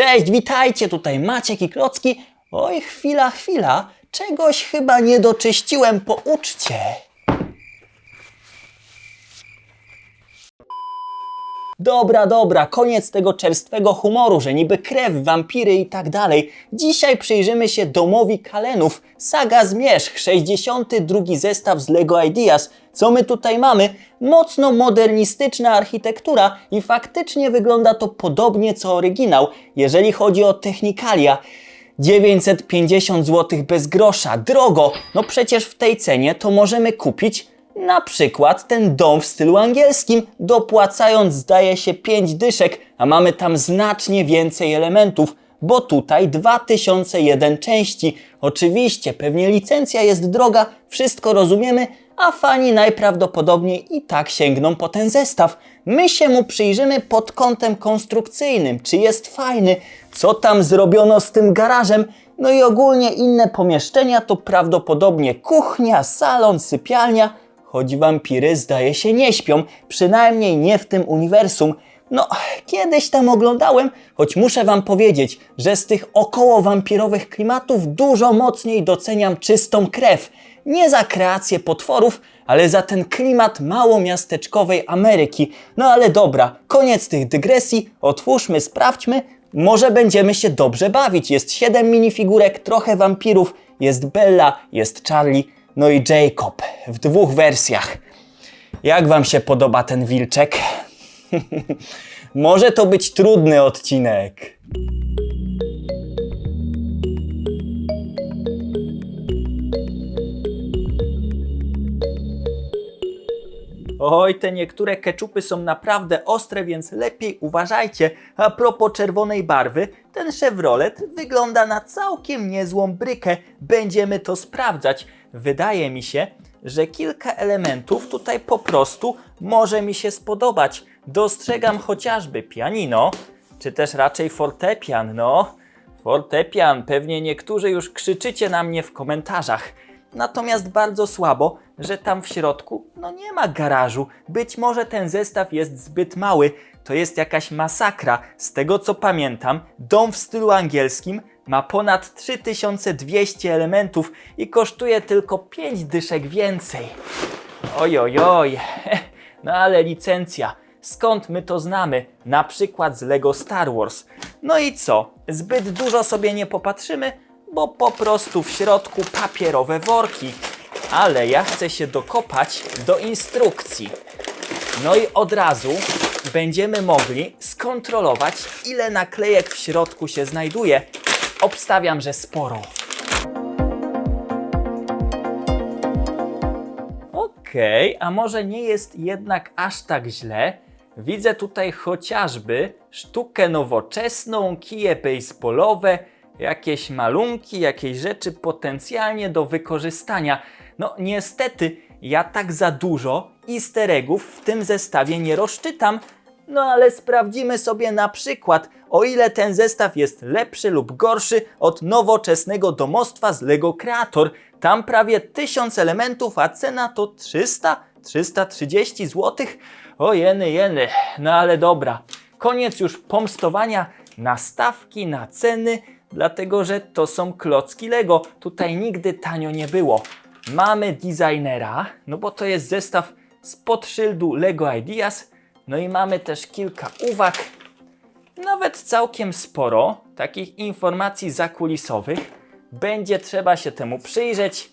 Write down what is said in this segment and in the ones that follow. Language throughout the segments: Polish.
Cześć, witajcie, tutaj Maciek i Klocki. Oj, chwila, chwila, czegoś chyba nie doczyściłem po uczcie. Dobra, dobra, koniec tego czerstwego humoru, że niby krew, wampiry i tak dalej. Dzisiaj przyjrzymy się domowi Kalenów. Saga Zmierzch, 62 zestaw z LEGO Ideas. Co my tutaj mamy? Mocno modernistyczna architektura i faktycznie wygląda to podobnie co oryginał, jeżeli chodzi o technikalia. 950 zł bez grosza, drogo. No przecież w tej cenie to możemy kupić na przykład ten dom w stylu angielskim, dopłacając zdaje się 5 dyszek, a mamy tam znacznie więcej elementów, bo tutaj 2001 części. Oczywiście, pewnie licencja jest droga, wszystko rozumiemy, a fani najprawdopodobniej i tak sięgną po ten zestaw. My się mu przyjrzymy pod kątem konstrukcyjnym, czy jest fajny, co tam zrobiono z tym garażem, no i ogólnie inne pomieszczenia to prawdopodobnie kuchnia, salon, sypialnia, choć wampiry zdaje się nie śpią, przynajmniej nie w tym uniwersum. No, kiedyś tam oglądałem, choć muszę wam powiedzieć, że z tych około wampirowych klimatów dużo mocniej doceniam czystą krew. Nie za kreację potworów, ale za ten klimat małomiasteczkowej Ameryki. No ale dobra, koniec tych dygresji, otwórzmy, sprawdźmy, może będziemy się dobrze bawić. Jest 7 minifigurek, trochę wampirów, jest Bella, jest Charlie, no i Jacob w dwóch wersjach. Jak wam się podoba ten wilczek? Może to być trudny odcinek. Oj, te niektóre keczupy są naprawdę ostre, więc lepiej uważajcie. A propos czerwonej barwy, ten Chevrolet wygląda na całkiem niezłą brykę. Będziemy to sprawdzać. Wydaje mi się, że kilka elementów tutaj po prostu może mi się spodobać. Dostrzegam chociażby pianino, czy też raczej fortepian, no. Fortepian, pewnie niektórzy już krzyczycie na mnie w komentarzach. Natomiast bardzo słabo, że tam w środku no nie ma garażu. Być może ten zestaw jest zbyt mały. To jest jakaś masakra. Z tego co pamiętam, dom w stylu angielskim ma ponad 3200 elementów i kosztuje tylko 5 dyszek więcej. Oj, oj, oj. No ale licencja. Skąd my to znamy? Na przykład z Lego Star Wars. No i co? Zbyt dużo sobie nie popatrzymy, bo po prostu w środku papierowe worki. Ale ja chcę się dokopać do instrukcji. No i od razu będziemy mogli skontrolować, ile naklejek w środku się znajduje. Obstawiam, że sporo. Okej, a może nie jest jednak aż tak źle? Widzę tutaj chociażby sztukę nowoczesną, kije baseballowe, jakieś malunki, jakieś rzeczy potencjalnie do wykorzystania. No niestety, ja tak za dużo easter eggów w tym zestawie nie rozczytam, no ale sprawdzimy sobie na przykład, o ile ten zestaw jest lepszy lub gorszy od nowoczesnego domostwa z Lego Creator. Tam prawie 1000 elementów, a cena to 300, 330 zł. O jeny, jeny, no ale dobra. Koniec już pomstowania na stawki, na ceny, dlatego że to są klocki Lego. Tutaj nigdy tanio nie było. Mamy designera, no bo to jest zestaw spod szyldu Lego Ideas. No i mamy też kilka uwag, nawet całkiem sporo takich informacji zakulisowych. Będzie trzeba się temu przyjrzeć.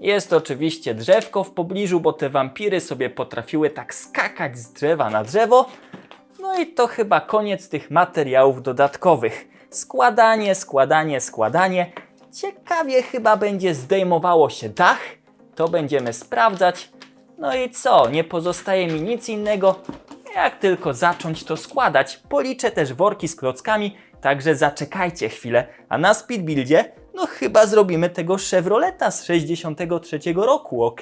Jest oczywiście drzewko w pobliżu, bo te wampiry sobie potrafiły tak skakać z drzewa na drzewo. No i to chyba koniec tych materiałów dodatkowych. Składanie, składanie, składanie. Ciekawie chyba będzie zdejmowało się dach. To będziemy sprawdzać. No i co? Nie pozostaje mi nic innego, jak tylko zacząć to składać. Policzę też worki z klockami, także zaczekajcie chwilę. A na speedbuildzie, no chyba zrobimy tego Chevroleta z 63 roku, ok?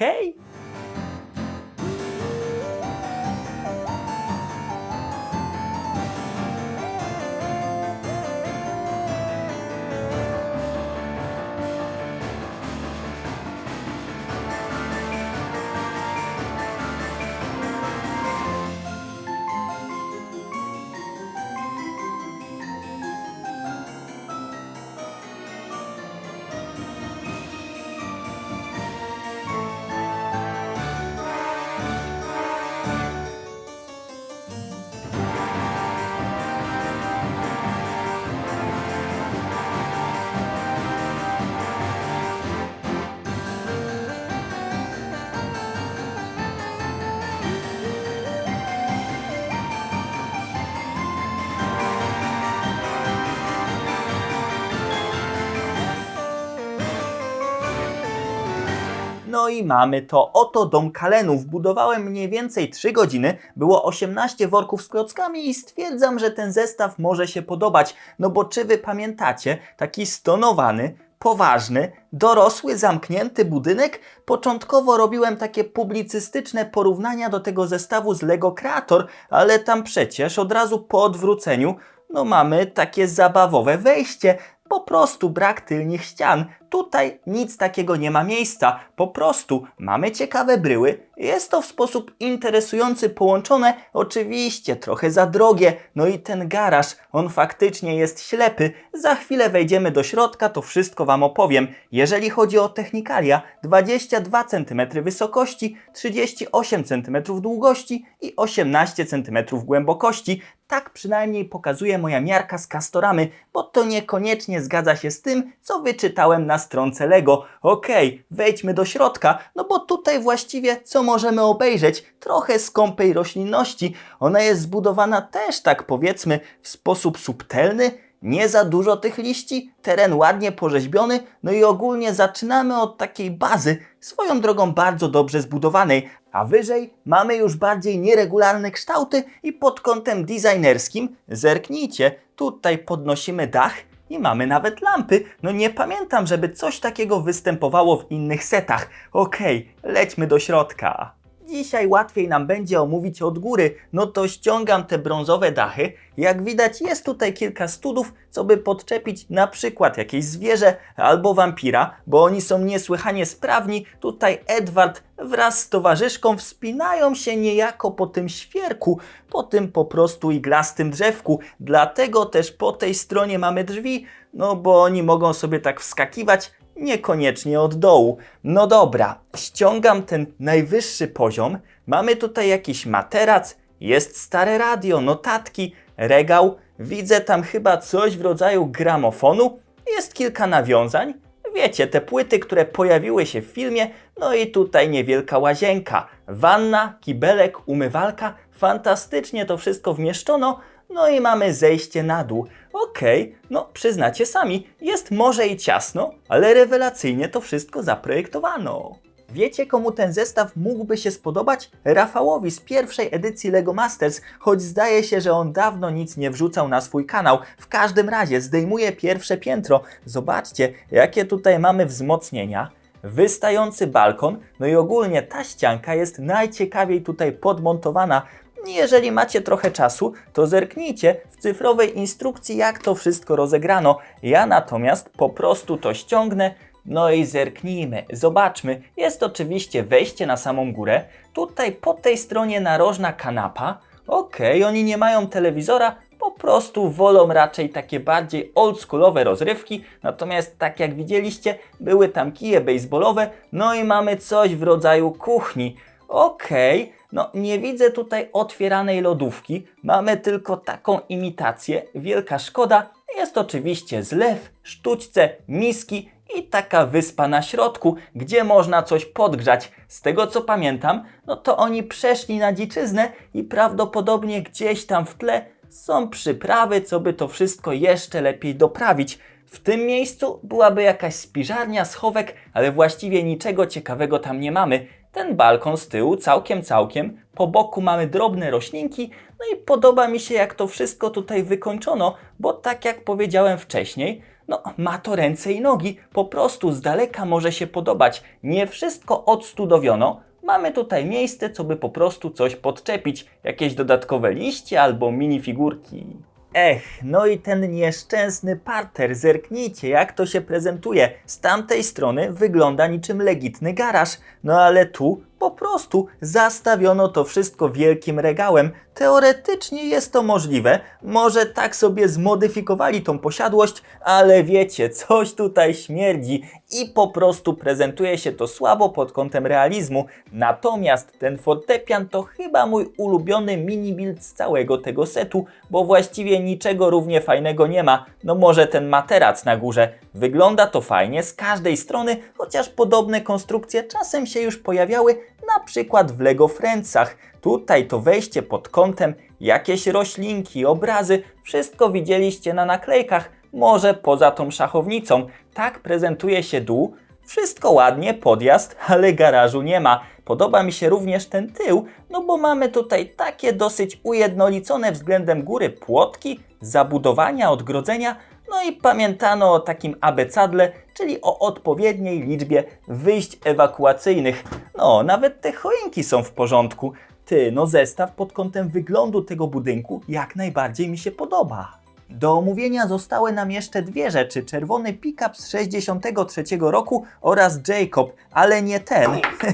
No i mamy to. Oto dom kalenów. Budowałem mniej więcej 3 godziny. Było 18 worków z klockami i stwierdzam, że ten zestaw może się podobać. No bo czy wy pamiętacie, taki stonowany, poważny, dorosły, zamknięty budynek? Początkowo robiłem takie publicystyczne porównania do tego zestawu z Lego Creator, ale tam przecież od razu po odwróceniu no mamy takie zabawowe wejście. Po prostu brak tylnych ścian. Tutaj nic takiego nie ma miejsca. Po prostu mamy ciekawe bryły. Jest to w sposób interesujący połączone. Oczywiście trochę za drogie. No i ten garaż, on faktycznie jest ślepy. Za chwilę wejdziemy do środka, to wszystko Wam opowiem. Jeżeli chodzi o technikalia, 22 cm wysokości, 38 cm długości i 18 cm głębokości. Tak przynajmniej pokazuje moja miarka z Castoramy, bo to niekoniecznie zgadza się z tym, co wyczytałem na stronce Lego. Okej, wejdźmy do środka, no bo tutaj właściwie co możemy obejrzeć? Trochę skąpej roślinności. Ona jest zbudowana też tak powiedzmy w sposób subtelny, nie za dużo tych liści, teren ładnie porzeźbiony, no i ogólnie zaczynamy od takiej bazy, swoją drogą bardzo dobrze zbudowanej, a wyżej mamy już bardziej nieregularne kształty i pod kątem designerskim, zerknijcie, tutaj podnosimy dach i mamy nawet lampy. No nie pamiętam, żeby coś takiego występowało w innych setach. Okej, lećmy do środka. Dzisiaj łatwiej nam będzie omówić od góry, no to ściągam te brązowe dachy. Jak widać jest tutaj kilka studów, co by podczepić na przykład jakieś zwierzę albo wampira, bo oni są niesłychanie sprawni. Tutaj Edward wraz z towarzyszką wspinają się niejako po tym świerku, po tym po prostu iglastym drzewku. Dlatego też po tej stronie mamy drzwi, no bo oni mogą sobie tak wskakiwać, niekoniecznie od dołu. No dobra, ściągam ten najwyższy poziom. Mamy tutaj jakiś materac, jest stare radio, notatki, regał. Widzę tam chyba coś w rodzaju gramofonu. Jest kilka nawiązań. Wiecie, te płyty, które pojawiły się w filmie, no i tutaj niewielka łazienka, wanna, kibelek, umywalka. Fantastycznie to wszystko wmieszczono. No i mamy zejście na dół. Okej, no przyznacie sami, jest może i ciasno, ale rewelacyjnie to wszystko zaprojektowano. Wiecie, komu ten zestaw mógłby się spodobać? Rafałowi z pierwszej edycji LEGO Masters, choć zdaje się, że on dawno nic nie wrzucał na swój kanał. W każdym razie zdejmuje pierwsze piętro. Zobaczcie, jakie tutaj mamy wzmocnienia wystający balkon, no i ogólnie ta ścianka jest najciekawiej tutaj podmontowana. Jeżeli macie trochę czasu, to zerknijcie w cyfrowej instrukcji, jak to wszystko rozegrano. Ja natomiast po prostu to ściągnę, no i zerknijmy, zobaczmy. Jest oczywiście wejście na samą górę. Tutaj po tej stronie narożna kanapa. Okej, oni nie mają telewizora, po prostu wolą raczej takie bardziej oldschoolowe rozrywki, natomiast tak jak widzieliście, były tam kije baseballowe, no i mamy coś w rodzaju kuchni. Okej, no nie widzę tutaj otwieranej lodówki, mamy tylko taką imitację, wielka szkoda. Jest oczywiście zlew, sztućce, miski i taka wyspa na środku, gdzie można coś podgrzać. Z tego co pamiętam, no to oni przeszli na dziczyznę i prawdopodobnie gdzieś tam w tle są przyprawy, co by to wszystko jeszcze lepiej doprawić. W tym miejscu byłaby jakaś spiżarnia, schowek, ale właściwie niczego ciekawego tam nie mamy. Ten balkon z tyłu całkiem, całkiem. Po boku mamy drobne roślinki. No i podoba mi się, jak to wszystko tutaj wykończono, bo tak jak powiedziałem wcześniej, no ma to ręce i nogi. Po prostu z daleka może się podobać. Nie wszystko odstudowiono. Mamy tutaj miejsce, co by po prostu coś podczepić. Jakieś dodatkowe liście albo minifigurki. Ech, no i ten nieszczęsny parter, zerknijcie jak to się prezentuje. Z tamtej strony wygląda niczym legitny garaż, no ale tu po prostu zastawiono to wszystko wielkim regałem. Teoretycznie jest to możliwe, może tak sobie zmodyfikowali tą posiadłość, ale wiecie, coś tutaj śmierdzi i po prostu prezentuje się to słabo pod kątem realizmu. Natomiast ten fortepian to chyba mój ulubiony mini build z całego tego setu, bo właściwie niczego równie fajnego nie ma. No może ten materac na górze. Wygląda to fajnie z każdej strony, chociaż podobne konstrukcje czasem się już pojawiały, na przykład w Lego Friendsach. Tutaj to wejście pod kątem, jakieś roślinki, obrazy, wszystko widzieliście na naklejkach, może poza tą szachownicą. Tak prezentuje się dół. Wszystko ładnie, podjazd, ale garażu nie ma. Podoba mi się również ten tył, no bo mamy tutaj takie dosyć ujednolicone względem góry płotki, zabudowania, odgrodzenia, no i pamiętano o takim abecadle, czyli o odpowiedniej liczbie wyjść ewakuacyjnych. No, nawet te choinki są w porządku. Ty, no zestaw pod kątem wyglądu tego budynku jak najbardziej mi się podoba. Do omówienia zostały nam jeszcze dwie rzeczy: czerwony pick-up z 63 roku oraz Jacob, ale nie ten.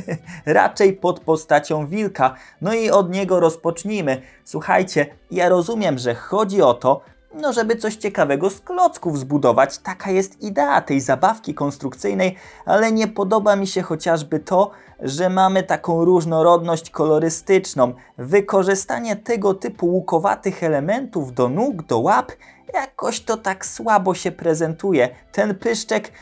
Raczej pod postacią wilka. No i od niego rozpocznijmy. Słuchajcie, ja rozumiem, że chodzi o to, no żeby coś ciekawego z klocków zbudować. Taka jest idea tej zabawki konstrukcyjnej, ale nie podoba mi się chociażby to, że mamy taką różnorodność kolorystyczną. Wykorzystanie tego typu łukowatych elementów do nóg, do łap, jakoś to tak słabo się prezentuje. Ten pyszczek,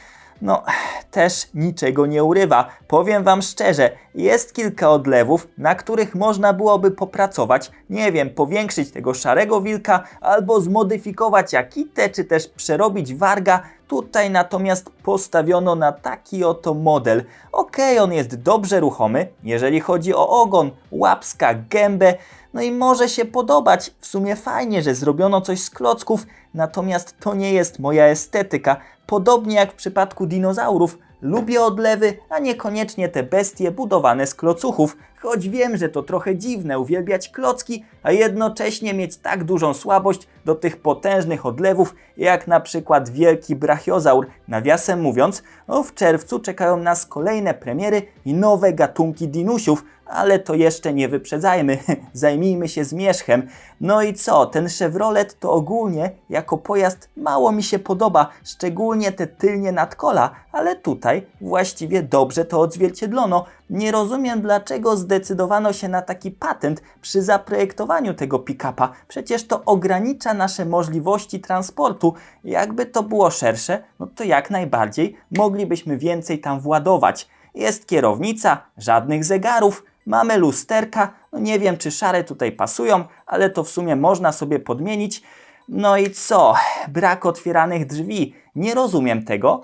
no, też niczego nie urywa. Powiem Wam szczerze, jest kilka odlewów, na których można byłoby popracować. Nie wiem, powiększyć tego szarego wilka, albo zmodyfikować Akitę, czy też przerobić warga. Tutaj natomiast postawiono na taki oto model. Okej, on jest dobrze ruchomy, jeżeli chodzi o ogon, łapska, gębę. No i może się podobać. W sumie fajnie, że zrobiono coś z klocków, natomiast to nie jest moja estetyka. Podobnie jak w przypadku dinozaurów, lubię odlewy, a niekoniecznie te bestie budowane z klocuchów. Choć wiem, że to trochę dziwne uwielbiać klocki, a jednocześnie mieć tak dużą słabość do tych potężnych odlewów, jak na przykład wielki brachiozaur. Nawiasem mówiąc, no w czerwcu czekają nas kolejne premiery i nowe gatunki dinusiów, ale to jeszcze nie wyprzedzajmy, zajmijmy się zmierzchem. No i co, ten Chevrolet to ogólnie jako pojazd mało mi się podoba, szczególnie te tylnie nadkola, ale tutaj właściwie dobrze to odzwierciedlono. Nie rozumiem dlaczego zdecydowano się na taki patent przy zaprojektowaniu tego pick-upa. Przecież to ogranicza nasze możliwości transportu. Jakby to było szersze, no to jak najbardziej moglibyśmy więcej tam władować. Jest kierownica, żadnych zegarów, mamy lusterka, no nie wiem czy szare tutaj pasują, ale to w sumie można sobie podmienić. No i co? Brak otwieranych drzwi. Nie rozumiem tego.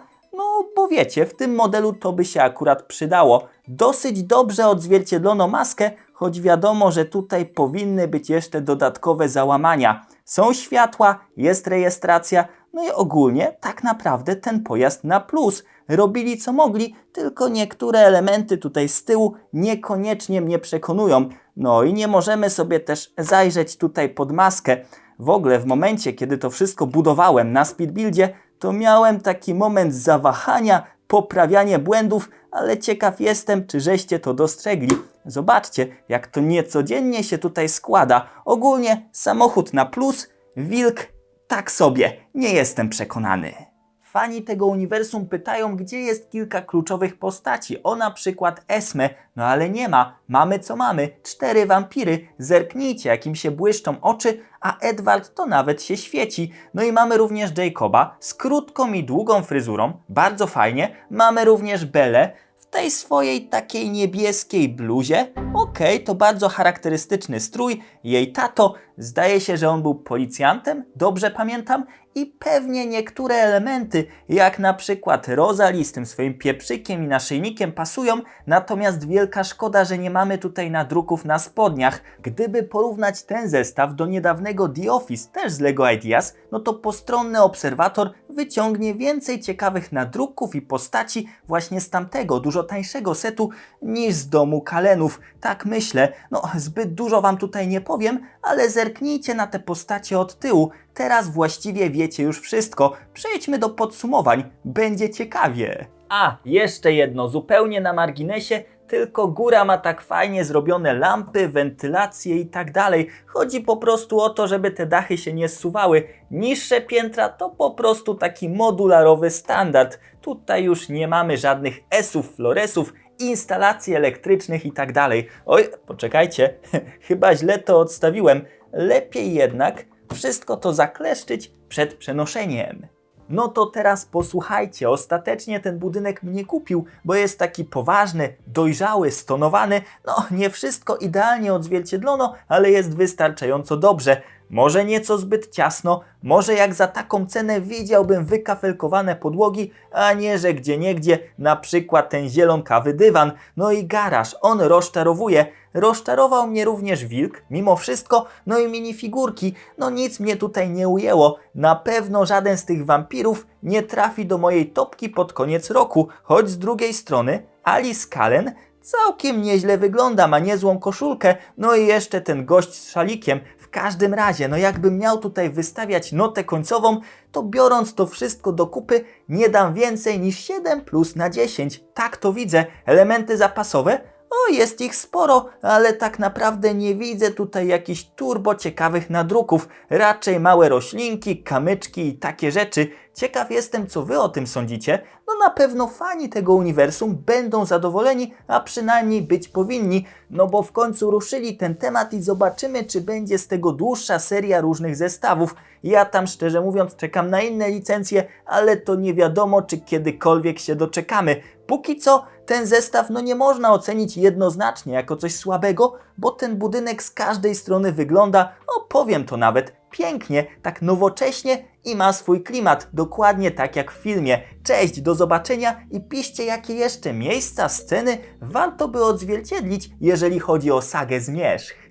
Wiecie, w tym modelu to by się akurat przydało. Dosyć dobrze odzwierciedlono maskę, choć wiadomo, że tutaj powinny być jeszcze dodatkowe załamania. Są światła, jest rejestracja, no i ogólnie tak naprawdę ten pojazd na plus. Robili co mogli, tylko niektóre elementy tutaj z tyłu niekoniecznie mnie przekonują. No i nie możemy sobie też zajrzeć tutaj pod maskę. W ogóle w momencie, kiedy to wszystko budowałem na speedbuildzie, to miałem taki moment zawahania, poprawianie błędów, ale ciekaw jestem, czy żeście to dostrzegli. Zobaczcie, jak to niecodziennie się tutaj składa. Ogólnie samochód na plus, wilk tak sobie, nie jestem przekonany. Fani tego uniwersum pytają, gdzie jest kilka kluczowych postaci, o na przykład Esme, no ale nie ma, mamy co mamy, cztery wampiry, zerknijcie jakim się błyszczą oczy, a Edward to nawet się świeci. No i mamy również Jacoba z krótką i długą fryzurą, bardzo fajnie, mamy również Belę, w tej swojej takiej niebieskiej bluzie. Okej, to bardzo charakterystyczny strój. Jej tato, zdaje się, że on był policjantem, dobrze pamiętam. I pewnie niektóre elementy, jak na przykład Rosalie z tym swoim pieprzykiem i naszyjnikiem pasują, natomiast wielka szkoda, że nie mamy tutaj nadruków na spodniach. Gdyby porównać ten zestaw do niedawnego The Office, też z LEGO Ideas, no to postronny obserwator wyciągnie więcej ciekawych nadruków i postaci właśnie z tamtego, dużo tańszego setu niż z domu Kalenów. Tak myślę. No, zbyt dużo Wam tutaj nie powiem, ale zerknijcie na te postacie od tyłu. Teraz właściwie wiecie już wszystko. Przejdźmy do podsumowań. Będzie ciekawie. A, jeszcze jedno, zupełnie na marginesie. Tylko góra ma tak fajnie zrobione lampy, wentylacje i tak dalej. Chodzi po prostu o to, żeby te dachy się nie zsuwały. Niższe piętra to po prostu taki modularowy standard. Tutaj już nie mamy żadnych esów, floresów, instalacji elektrycznych i tak dalej. Oj, poczekajcie, chyba źle to odstawiłem. Lepiej jednak wszystko to zakleszczyć przed przenoszeniem. No to teraz posłuchajcie, ostatecznie ten budynek mnie kupił, bo jest taki poważny, dojrzały, stonowany. No, nie wszystko idealnie odzwierciedlono, ale jest wystarczająco dobrze. Może nieco zbyt ciasno, może jak za taką cenę widziałbym wykafelkowane podłogi, a nie, że gdzie niegdzie na przykład ten zielonkawy dywan. No i garaż, on rozczarowuje. Rozczarował mnie również wilk, mimo wszystko, no i minifigurki. No nic mnie tutaj nie ujęło. Na pewno żaden z tych wampirów nie trafi do mojej topki pod koniec roku, choć z drugiej strony Alice Cullen całkiem nieźle wygląda, ma niezłą koszulkę, no i jeszcze ten gość z szalikiem. Każdym razie, no jakbym miał tutaj wystawiać notę końcową, to biorąc to wszystko do kupy, nie dam więcej niż 7 plus na 10. Tak to widzę. Elementy zapasowe? O, jest ich sporo, ale tak naprawdę nie widzę tutaj jakichś turbo ciekawych nadruków. Raczej małe roślinki, kamyczki i takie rzeczy. Ciekaw jestem, co wy o tym sądzicie. No na pewno fani tego uniwersum będą zadowoleni, a przynajmniej być powinni, no bo w końcu ruszyli ten temat i zobaczymy, czy będzie z tego dłuższa seria różnych zestawów. Ja tam szczerze mówiąc czekam na inne licencje, ale to nie wiadomo, czy kiedykolwiek się doczekamy. Póki co ten zestaw no nie można ocenić jednoznacznie jako coś słabego, bo ten budynek z każdej strony wygląda, o powiem to nawet, pięknie, tak nowocześnie i ma swój klimat, dokładnie tak jak w filmie. Cześć, do zobaczenia i piszcie jakie jeszcze miejsca, sceny warto by odzwierciedlić, jeżeli chodzi o sagę Zmierzch.